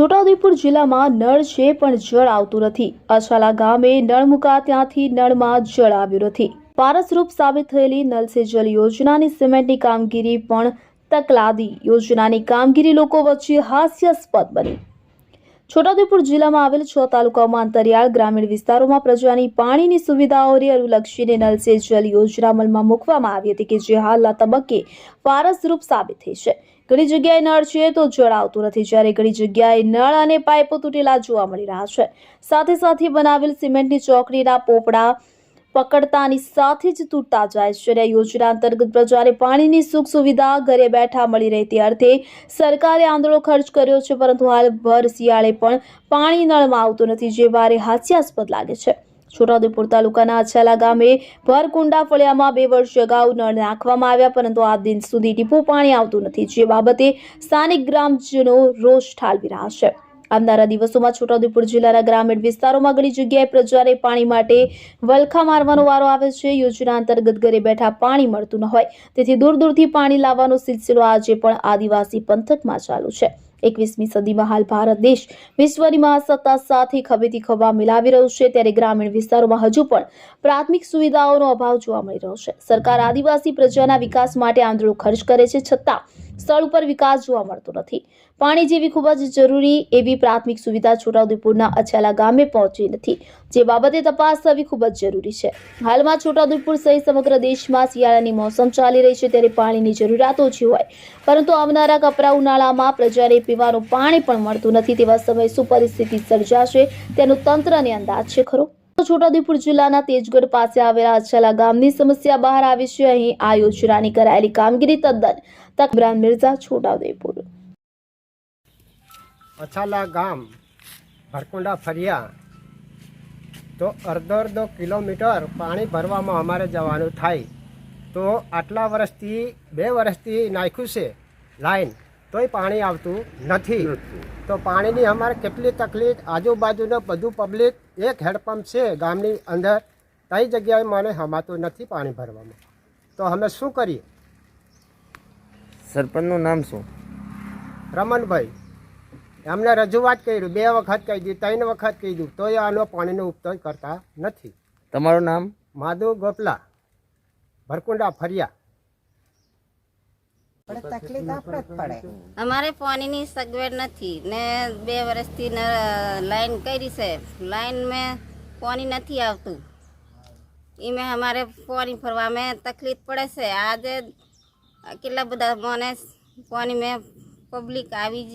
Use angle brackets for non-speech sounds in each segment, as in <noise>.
છોટાઉદેપુર જિલ્લામાં નળ છે, પણ જળ આવતું નથી. અછાલા ગામે નળ મુકા ત્યાંથી નળમાં જળ આવ્યું નથી. પારસરૂપ સાબિત થયેલી નલ સે જલ યોજનાની સિમેન્ટની કામગીરી પણ તકલાદી યોજનાની કામગીરી લોકો વચ્ચે હાસ્યાસ્પદ બની. છોટાઉદેપુર જિલ્લામાં આવેલ છ તાલુકાઓમાં અંતરિયાળ ગ્રામીણ વિસ્તારોમાં પ્રજાની પાણીની સુવિધાઓને અનુલક્ષીને નલ સે જલ યોજના અમલમાં મૂકવામાં આવી હતી કે જે હાલના તબક્કે પારસરૂપ સાબિત થઈ છે. ઘણી જગ્યાએ નળ છે તો જળ આવતું નથી. જ્યારે ઘણી જગ્યાએ નળ અને પાઇપો તૂટેલા જોવા મળી રહ્યા છે. સાથે સાથે બનાવેલ સિમેન્ટની ચોકડીના પોપડા પકડતાની સાથે જ તૂટતા જાય છે. અને યોજના અંતર્ગત પ્રજાને પાણીની સુખ સુવિધા ઘરે બેઠા મળી રહે તે અર્થે સરકારે આંદોલન ખર્ચ કર્યો છે. પરંતુ હાલ ભર શિયાળે પણ પાણી નળમાં આવતું નથી, જે ભારે હાસ્યાસ્પદ લાગે છે. છોટાઉદેપુર તાલુકાના અછાલા ગામે ભરકુંડા ફળિયામાં બે વર્ષ અગાઉ નળ નાખવામાં આવ્યા, પરંતુ આ દિન સુધી ટીપું પાણી આવતું નથી, જે બાબતે સ્થાનિક ગ્રામજનો રોષ ઠાલવી રહ્યા છે. આવનારા દિવસોમાં છોટાઉદેપુર જિલ્લાના ગ્રામીણ વિસ્તારોમાં ઘણી જગ્યાએ પ્રજાને પાણી માટે વલખા મારવાનો વારો આવે છે. યોજના અંતર્ગત ઘરે બેઠા પાણી મળતું ન હોય. તેથી દૂર દૂરથી પાણી લાવવાનો સિલસિલો આજે પણ આદિવાસી પંથકમાં ચાલુ છે. એકવીસમી સદીમાં હાલ ભારત દેશ વિશ્વની મહાસત્તા સાથે ખભેથી ખભા મિલાવી રહ્યું છે. ત્યારે ગ્રામીણ વિસ્તારોમાં હજુ પણ પ્રાથમિક સુવિધાઓનો અભાવ જોવા મળી રહ્યો છે. સરકાર આદિવાસી પ્રજાના વિકાસ માટે આંદોલન ખર્ચ કરે છે. છતાં સ્થળ ઉપર વિકાસ જોવા મળતો નથી. પાણી જેવી ખૂબ જ જરૂરી એવી પ્રાથમિક સુવિધા છોટાઉદેપુરના અછાલા ગામે પહોંચી નથી. જે બાબતે તપાસ થવી ખૂબ જ જરૂરી છે. હાલમાં છોટાઉદેપુર સહિત સમગ્ર દેશમાં શિયાળાની મોસમ ચાલી રહી છે ત્યારે પાણીની જરૂરિયાત ઓછી હોય. પરંતુ આવનારા કપરા ઉનાળામાં પ્રજાને પીવાનું પાણી પણ મળતું નથી તેવા સમયે શું પરિસ્થિતિ સર્જાશે તેનું તંત્રને અંદાજ છે ખરો? છોટાઉદેપુર જિલ્લાના તેજગઢ પાસે આવેલા અછલા ગામની સમસ્યા બહાર આવી છે. અહીં આ યોજનાની કરાયેલી કામગીરી તદ્દન તકબરાન મિર્ઝા છોટાઉદેપુર. અછાલા ગામ ભરકુંડા ફર્યા તો અડધો અડધો કિલોમીટર પાણી ભરવામાં અમારે જવાનું થાય. તો આટલા વર્ષથી, બે વર્ષથી નાખ્યું છે લાઈન. તોય પાણી આવતું નથી. તો પાણીની અમારે કેટલી તકલીફ? આજુબાજુનું બધું પબ્લિક એક હેડપંપ છે ગામની અંદર. કઈ જગ્યાએ મને હમાતું નથી પાણી ભરવામાં. તો અમે શું કરીએ? સરપંચનું નામ શું? રમણભાઈ. એમને રજૂઆત કર્યું બે વખત કહી દીધું ત્રણ વખત કીધું તોય આનો પાણીનો ઉપયોગ કરતા નથી. તમારું નામ? માધુ ગોપલા. ભરકુંડા ફર્યા. અમારે પાણીની સગવડ નથી. ને બે વર્ષથી ન લાઈન કરી છે. લાઈન મેં પાણી નથી આવતું. એમાં અમારે પાણી ફરવામાં તકલીફ પડે છે. આજે કેટલા બધા મને પાણી મેં પબ્લિક આવી જ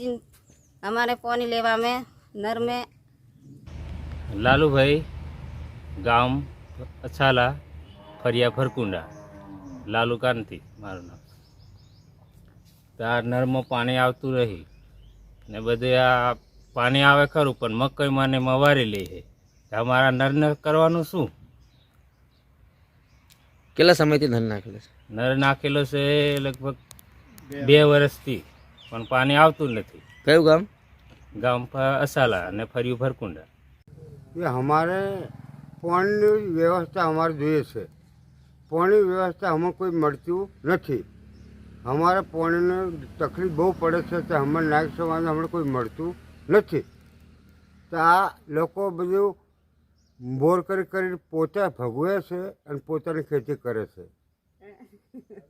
અમારે પાણી લેવામાં નરમે. લાલુભાઈ ગામ અછાલા ફરિયા ફરકુંડા લાલુ કાંતિ મારું નામ. આ નળમાં પાણી આવતું રહી. ને બધે આ પાણી આવે ખરું પણ મકાઈમાં ને એમાં વારી લે છે અમારા નર કરવાનું શું? કેટલા સમયથી ધન નાખેલો છે? નર નાખેલો છે લગભગ બે વર્ષથી પણ પાણી આવતું નથી. કયું ગામ? ગામ અસાલા અને ફર્યું ભરકુંડા. એ અમારે પાણીની વ્યવસ્થા અમારે જોઈએ છે. પાણી વ્યવસ્થા અમને કોઈ મળતું નથી. અમારે પાણીને તકલીફ બહુ પડે છે તો અમારે નાયક સમાજ હમણાં કોઈ મળતું નથી. તો આ લોકો બધું બોર કરી કરી પોતે ભગવે છે અને પોતાની ખેતી કરે છે. <laughs>